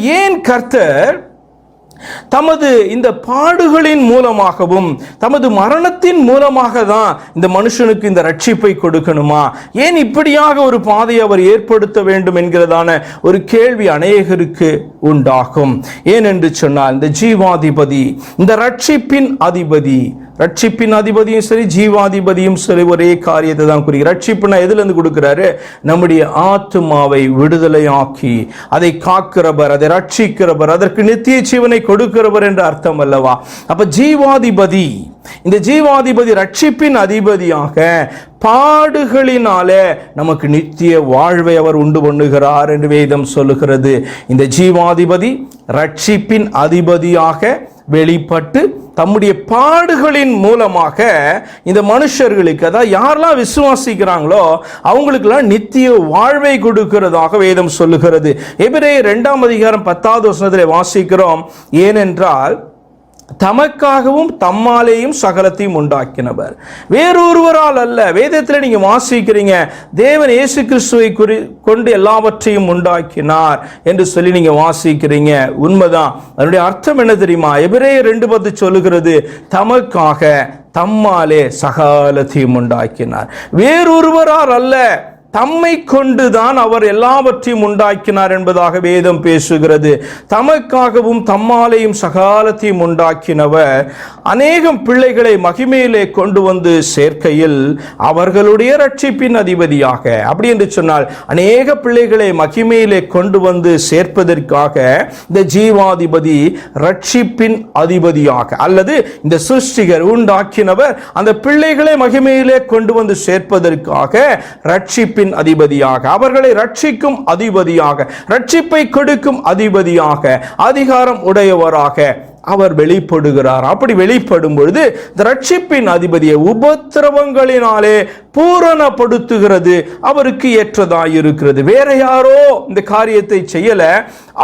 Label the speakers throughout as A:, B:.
A: ஏன் கர்த்தர் தமது இந்த பாடுகளின் மூலமாகவும் தமது மரணத்தின் மூலமாக தான் இந்த மனுஷனுக்கு இந்த ரட்சிப்பை கொடுக்கணுமா? ஏன் இப்படியாக ஒரு பாதையை அவர் ஏற்படுத்த வேண்டும் என்கிறதான ஒரு கேள்வி அநேகருக்கு உண்டாகும். ஏன் என்று சொன்னால் இந்த ஜீவாதிபதி இந்த ரட்சிப்பின் அதிபதி ரட்சிப்பின் அதிபதியும் சரி ஜீவாதிபதியும் சரி ஒரே காரியத்தை தான் குறிக்கிறார் ரட்சிப்புனா எதுலேருந்து கொடுக்குறாரு? நம்முடைய ஆத்துமாவை விடுதலையாக்கி அதை காக்கிறவர் அதை ரட்சிக்கிறவர் அதற்கு நித்திய ஜீவனை கொடுக்கிறவர் என்ற அர்த்தம் அல்லவா? அப்போ ஜீவாதிபதி இந்த ஜீவாதிபதி ரட்சிப்பின் அதிபதியாக பாடுகளினாலே நமக்கு நித்திய வாழ்வை அவர் உண்டு பண்ணுகிறார் என்று வேதம் சொல்லுகிறது. இந்த ஜீவாதிபதி ரட்சிப்பின் அதிபதியாக வெளிப்பட்டு தம்முடைய பாடுகளின் மூலமாக இந்த மனுஷர்களுக்கு அதாவது யாரெல்லாம் விசுவாசிக்கிறாங்களோ அவங்களுக்கெல்லாம் நித்திய வாழ்வை கொடுக்கிறதாக வேதம் சொல்லுகிறது. எபிரே ரெண்டாம் அதிகாரம் பத்தாவது வசனத்தில் வாசிக்கிறோம் ஏனென்றால் தமக்காகவும் தம்மாலேயும் சகலத்தையும் உண்டாக்கினவர். வேறொருவரால் அல்ல. வேதத்தில் நீங்கள் வாசிக்கிறீங்க. தேவன் இயேசு கிறிஸ்துவை குறி கொண்டு எல்லாவற்றையும் உண்டாக்கினார் என்று சொல்லி நீங்கள் வாசிக்கிறீங்க. உண்மைதான். அதனுடைய அர்த்தம் என்ன தெரியுமா? எபிரேயர் ரெண்டு பத்து சொல்லுகிறது தமக்காக தம்மாலே சகலத்தையும் உண்டாக்கினார். வேறொருவரால் அல்ல. தம்மை கொண்டுதான் அவர் எல்லாவற்றையும் உண்டாக்கினார் என்பதாக வேதம் பேசுகிறது. தமக்காகவும் தம்மாலையும் சகாலத்தையும் உண்டாக்கினவர். அநேகம் பிள்ளைகளை மகிமையிலே கொண்டு வந்து சேர்க்கையில் அவர்களுடைய ரட்சிப்பின் அதிபதியாக. அப்படி என்று சொன்னால் அநேக பிள்ளைகளை மகிமையிலே கொண்டு வந்து சேர்ப்பதற்காக இந்த ஜீவாதிபதி ரட்சிப்பின் அதிபதியாக அல்லது இந்த சிருஷ்டிகர் உண்டாக்கினவர். அந்த பிள்ளைகளை மகிமையிலே கொண்டு வந்து சேர்ப்பதற்காக ரட்சிப்பின் அதிபதியாக அவர்களை ரட்சிக்கும் அதிபதியாக ரட்சிப்பை கெடுக்கும் அதிபதியாக அதிகாரம் உடையவராக அவர் வெளிப்படுகிறார். அப்படி வெளிப்படும் பொழுது இந்த ரட்சிப்பின் அதிபதியை உபத்திரவங்களினாலே பூரணப்படுத்துகிறது. அவருக்கு ஏற்றதாக இருக்கிறது வேற யாரோ இந்த காரியத்தை செய்யல.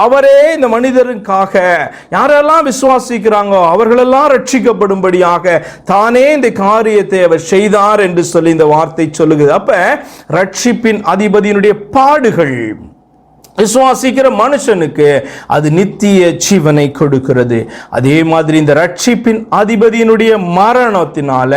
A: அவரே இந்த மனிதருக்காக யாரெல்லாம் விசுவாசிக்கிறாங்களோ அவர்களெல்லாம் ரட்சிக்கப்படும்படியாக தானே இந்த காரியத்தை அவர் செய்தார் என்று சொல்லி இந்த வார்த்தை சொல்லுகிறது. அப்ப ரட்சிப்பின் அதிபதியினுடைய பாடுகள் விசுவாசிக்கிற மனுஷனுக்கு அது நித்திய ஜீவனை கொடுக்கிறது. அதே மாதிரி இந்த ரட்சிப்பின் அதிபதியினுடைய மரணத்தினால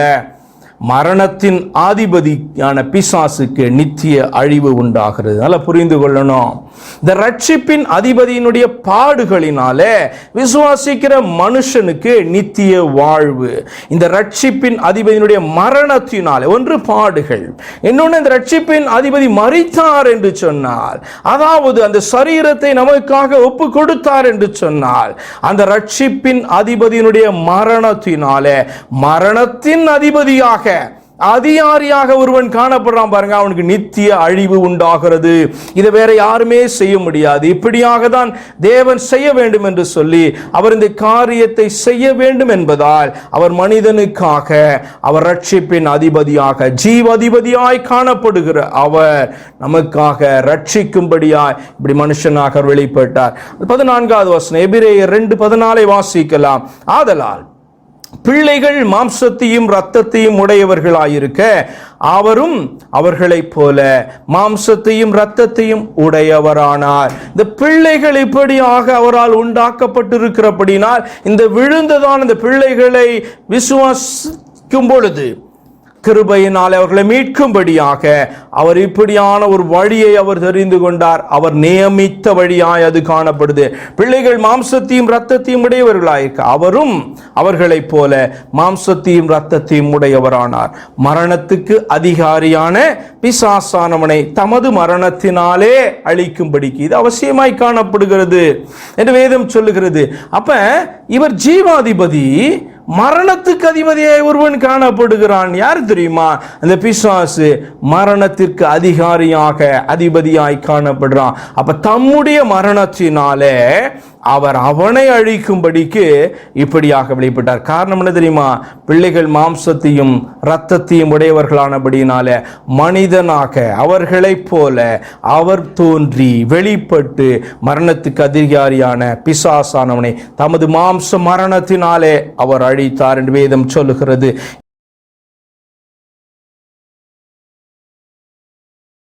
A: மரணத்தின் ஆதிபதியான பிசாசுக்கு நித்திய அழிவு உண்டாகிறது. நல்லா புரிந்து கொள்ளணும். இந்த ரட்சிப்பின் அதிபதியினுடைய பாடுகளினாலே விசுவாசிக்கிற மனுஷனுக்கு நித்திய வாழ்வு. இந்த ரட்சிப்பின் அதிபதியினுடைய மரணத்தினாலே ஒன்று பாடுகள். இன்னொன்று இந்த ரட்சிப்பின் அதிபதி மறித்தார் என்று சொன்னார் அதாவது அந்த சரீரத்தை நமக்காக ஒப்பு கொடுத்தார் என்று சொன்னால் அந்த ரட்சிப்பின் அதிபதியினுடைய மரணத்தினாலே மரணத்தின் அதிபதியாக அதிகாரியாக ஒருவன் காணப்படுறான் பாருங்க அவனுக்கு நித்திய அழிவு உண்டாகிறது. இதை வேற யாருமே செய்ய முடியாது. இப்படியாக தான் தேவன் செய்ய வேண்டும் என்று சொல்லி அவர் இந்த காரியத்தை செய்ய வேண்டும் என்பதால் அவர் மனிதனுக்காக அவர் ரட்சிப்பின் அதிபதியாக ஜீவ அதிபதியாய் காணப்படுகிற அவர் நமக்காக ரட்சிக்கும்படியாய் இப்படி மனுஷனாக வெளிப்பட்டார். பதினான்காவது வசனம் எபிரேயர் ரெண்டு பதினாலை வாசிக்கலாம். ஆதலால் பிள்ளைகள் மாம்சத்தையும் இரத்தத்தையும் உடையவர்களாயிருக்க அவரும் அவர்களைப் போல மாம்சத்தையும் இரத்தத்தையும் உடையவரானார். இந்த பிள்ளைகள் இப்படியாக அவரால் உண்டாக்கப்பட்டிருக்கிறபடினால் இந்த விழுந்ததான இந்த பிள்ளைகளை விசுவாசிக்கும் பொழுது கிருபையினால் அவர்களை மீட்கும்படியாக அவர் இப்படியான ஒரு வழியை அவர் தெரிந்து கொண்டார். அவர் நியமித்த வழியாய் அது காணப்படுது. பிள்ளைகள் மாம்சத்தையும் இரத்தத்தையும் உடையவர்களாயிருக்க அவரும் அவர்களைப் போல மாம்சத்தையும் இரத்தத்தையும் உடையவரானார். மரணத்துக்கு அதிகாரியான பிசாசானவனை தமது மரணத்தினாலே அழிக்கும்படிக்கு இது அவசியமாய் காணப்படுகிறது என்று வேதம் சொல்லுகிறது. அப்ப இவர் ஜீவாதிபதி மரணத்துக்கு அதிபதியாய் ஒருவன் காணப்படுகிறான். யார் தெரியுமா? அந்த பிசாசு மரணத்திற்கு அதிகாரியாக அதிபதியாய் காணப்படுறான். அப்ப தம்முடைய மரணத்தினாலே அவர் அவனை அழிக்கும்படிக்கு இப்படியாக வெளிப்பட்டார். காரணம் என்ன தெரியுமா? பிள்ளைகள் மாம்சத்தையும் இரத்தத்தையும் உடையவர்களானபடினால மனிதனாக அவர்களைப் போல அவர் தோன்றி வெளிப்பட்டு மரணத்துக்கு அதிகாரியான பிசாசானவனை தமது மாம்ச மரணத்தினாலே அவர் அழித்தார் என்று வேதம் சொல்லுகிறது.